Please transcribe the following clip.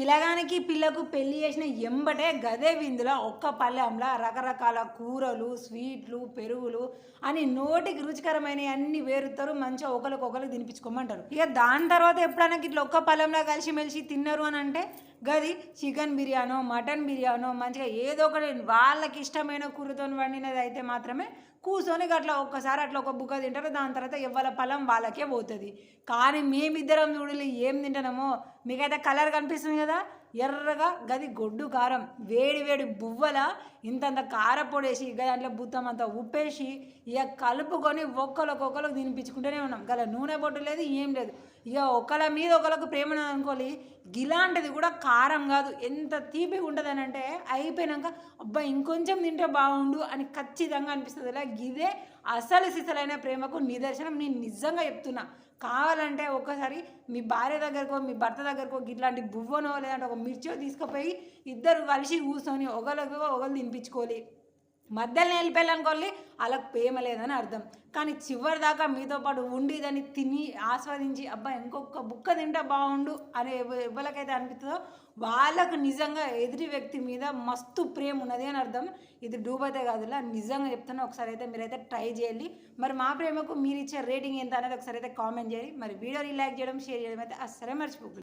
పిల్లగానికి పిల్లకు పెళ్ళి చేసిన ఎంబటే గదే విందులో ఒక్క పళ్ళెంలో రకరకాల కూరలు స్వీట్లు పెరుగులు అని నోటికి రుచికరమైన అన్ని వేరుతారు మంచిగా ఒకరికొకరు తినిపించుకోమంటారు. ఇక దాని తర్వాత ఎప్పుడైనా ఇట్లా ఒక్క పల్లెంలో కలిసి మెలిసి తిన్నారు అని అంటే గది చికెన్ బిర్యానో మటన్ బిర్యానో మంచిగా ఏదో ఒకటి వాళ్ళకి ఇష్టమైన కూరతో వండినది అయితే మాత్రమే కూర్చొని అట్లా ఒక్కసారి అట్లా ఒక బుక్క తింటారు దాని తర్వాత ఇవ్వాల ఫలం వాళ్ళకే పోతుంది. కానీ మేమిద్దరం చూడలే ఏం తింటున్నామో మీకైతే కలర్ కనిపిస్తుంది కదా? ఎర్రగా గది గొడ్డు కారం వేడి వేడి బువ్వల ఇంతంత కారపొడేసి ఇక దాంట్లో బుత్తం అంతా ఉప్పేసి ఇక కలుపుకొని ఒక్కరికొకరికి తినిపించుకుంటూనే ఉన్నాం. గల నూనె బొట్టు లేదు ఏం లేదు. ఇక ఒకళ్ళ మీద ఒకళ్ళకు ప్రేమ అనుకోలి గిలాంటిది కూడా కారం కాదు. ఎంత తీపిగా ఉంటుంది అని అంటే అయిపోయినాక అబ్బా ఇంకొంచెం తింటే బాగుండు అని ఖచ్చితంగా అనిపిస్తుంది. ఇలా ఇదే అసలు సిసలైన ప్రేమకు నిదర్శనం. నేను నిజంగా చెప్తున్నా. కావాలంటే ఒక్కసారి మీ భార్య దగ్గరకో మీ భర్త దగ్గరకో ఇట్లాంటి బువ్వనో లేదంటే ఒక మిర్చో తీసుకుపోయి ఇద్దరు కలిసి కూర్చొని ఒకరికి ఒకరు తినిపించుకోవాలి. మధ్యలో వెళ్ళిపోయాలనుకోవాలి వాళ్ళకి ప్రేమ లేదని అర్థం. కానీ చివరి దాకా మీతో పాటు ఉండి దాన్ని తిని ఆస్వాదించి అబ్బా ఇంకొక బుక్క తింటే బాగుండు అని ఎవరికైతే అనిపిస్తుందో వాళ్ళకు నిజంగా ఎదుటి వ్యక్తి మీద మస్తు ప్రేమ ఉన్నది అని అర్థం. ఇది డూబతే కాదులా నిజంగా చెప్తున్నా ఒకసారి అయితే మీరైతే ట్రై చేయాలి మరి మా ప్రేమకు మీరు ఇచ్చే రేటింగ్ ఎంత అనేది ఒకసారి అయితే కామెంట్ చేయండి. మరి వీడియోని లైక్ చేయడం షేర్ చేయడం అయితే అస్సలే మర్చిపోకండి